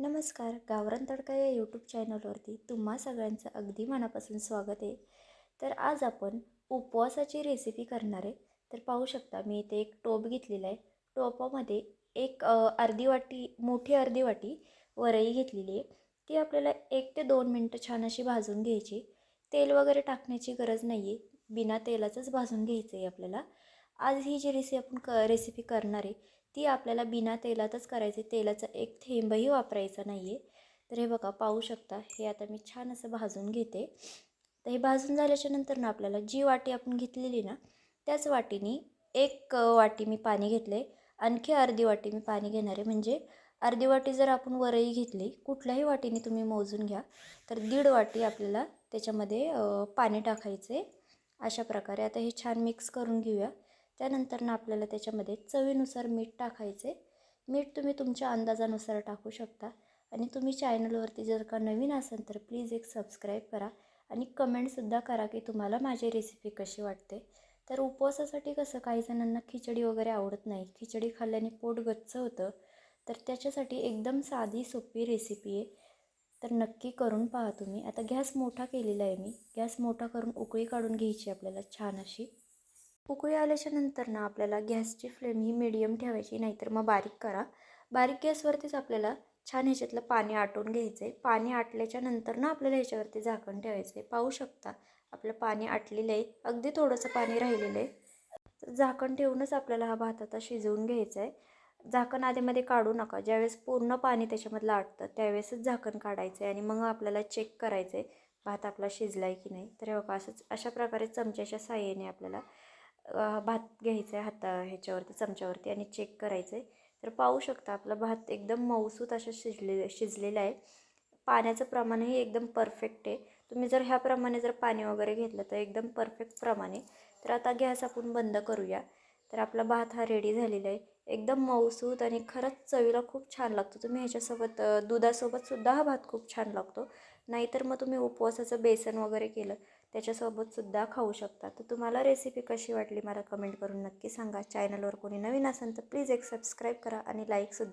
नमस्कार गावरान तडका या यूट्यूब चॅनलवरती तुम्हा सगळ्यांचं अगदी मनापासून स्वागत आहे. तर आज आपण उपवासाची रेसिपी करणार आहे. तर पाहू शकता मी इथे एक टोप घेतलेला आहे. टोपामध्ये एक अर्धी वाटी मोठी अर्धी वाटी वरई घेतलेली आहे. ती आपल्याला एक ते दोन मिनटं छान अशी भाजून घ्यायची. तेल वगैरे टाकण्याची गरज नाही आहे बिना तेलाचंच भाजून घ्यायचं आहे आपल्याला. आज ही जी रेसिपी आपण क रेसिपी करणार आहे ती आपल्याला बिना तेलातच करायची तेलाचा एक थेंबही वापरायचा नाही आहे तर हे बघा पाहू शकता हे आता मी छान असं भाजून घेते. तर हे भाजून झाल्याच्यानंतर ना आपल्याला जी वाटी आपण घेतलेली ना त्याच वाटीने एक वाटी मी पाणी घेतलं आहे आणखी अर्धी वाटी मी पाणी घेणार आहे. म्हणजे अर्धी वाटी जर आपण वरई घेतली कुठल्याही वाटीने तुम्ही मोजून घ्या तर दीड वाटी आपल्याला त्याच्यामध्ये पाणी टाकायचे अशा प्रकारे. आता हे छान मिक्स करून घेऊया. त्यानंतर ना आपल्याला त्याच्यामध्ये चवीनुसार मीठ टाकायचे मीठ तुम्ही तुमच्या अंदाजानुसार टाकू शकता. आणि तुम्ही चॅनलवरती जर का नवीन असाल तर प्लीज एक सबस्क्राईब करा. आणि कमेंटसुद्धा करा की तुम्हाला माझी रेसिपी कशी वाटते. तर उपवासासाठी कसं काही जणांना खिचडी वगैरे आवडत नाही. खिचडी खाल्ल्याने पोट गच्च होतं. तर त्याच्यासाठी एकदम साधी सोपी रेसिपी आहे. तर नक्की करून पहा तुम्ही. आता गॅस मोठा केलेला आहे मी. गॅस मोठा करून उकळी काढून घ्यायची आपल्याला छान अशी. उकळी आल्याच्यानंतर ना आपल्याला गॅसची फ्लेम ही मिडियम ठेवायची नाहीतर मग बारीक करा. बारीक गॅसवरतीच आपल्याला छान ह्याच्यातलं पाणी आटून घ्यायचं आहे पाणी आटल्याच्या नंतर ना आपल्याला ह्याच्यावरती झाकण ठेवायचं आहे पाहू शकता आपलं पाणी आटलेलं आहे. अगदी थोडंसं पाणी राहिलेलं आहे. झाकण ठेवूनच आपल्याला हा भात आता शिजवून घ्यायचा आहे झाकण आधीमध्ये काढू नका. ज्यावेळेस पूर्ण पाणी त्याच्यामधलं आटतं त्यावेळेसच झाकण काढायचं आहे आणि मग आपल्याला चेक करायचं आहे भात आपला शिजला आहे की नाही. तर हे बघा असंच अशा प्रकारे चमच्याच्या साह्याने आपल्याला भात घ्यायचा आहे हाता ह्याच्यावरती चमच्यावरती आणि चेक करायचं आहे तर पाहू शकता आपला भात एकदम मऊसूत अशा शिजले शिजलेला आहे पाण्याचं प्रमाणही एकदम परफेक्ट आहे. तुम्ही जर ह्याप्रमाणे जर पाणी वगैरे घेतलं तर एकदम परफेक्ट प्रमाणे. तर आता गॅस आपण बंद करूया. तर आपला भात हा रेडी झालेला आहे एकदम मऊसूत आणि खरंच चवीला खूप छान लागतो. तुम्ही ह्याच्यासोबत दुधासोबतसुद्धा हा भात खूप छान लागतो. नाहीतर मग तुम्ही उपवासाचं बेसन वगैरे केलं त्याच्यासोबतसुद्धा खाऊ शकता. तर तुम्हाला रेसिपी कशी वाटली मला कमेंट करून नक्की सांगा. चॅनलवर कोणी नवीन असेल तर प्लीज एक सबस्क्राईब करा आणि लाईकसुद्धा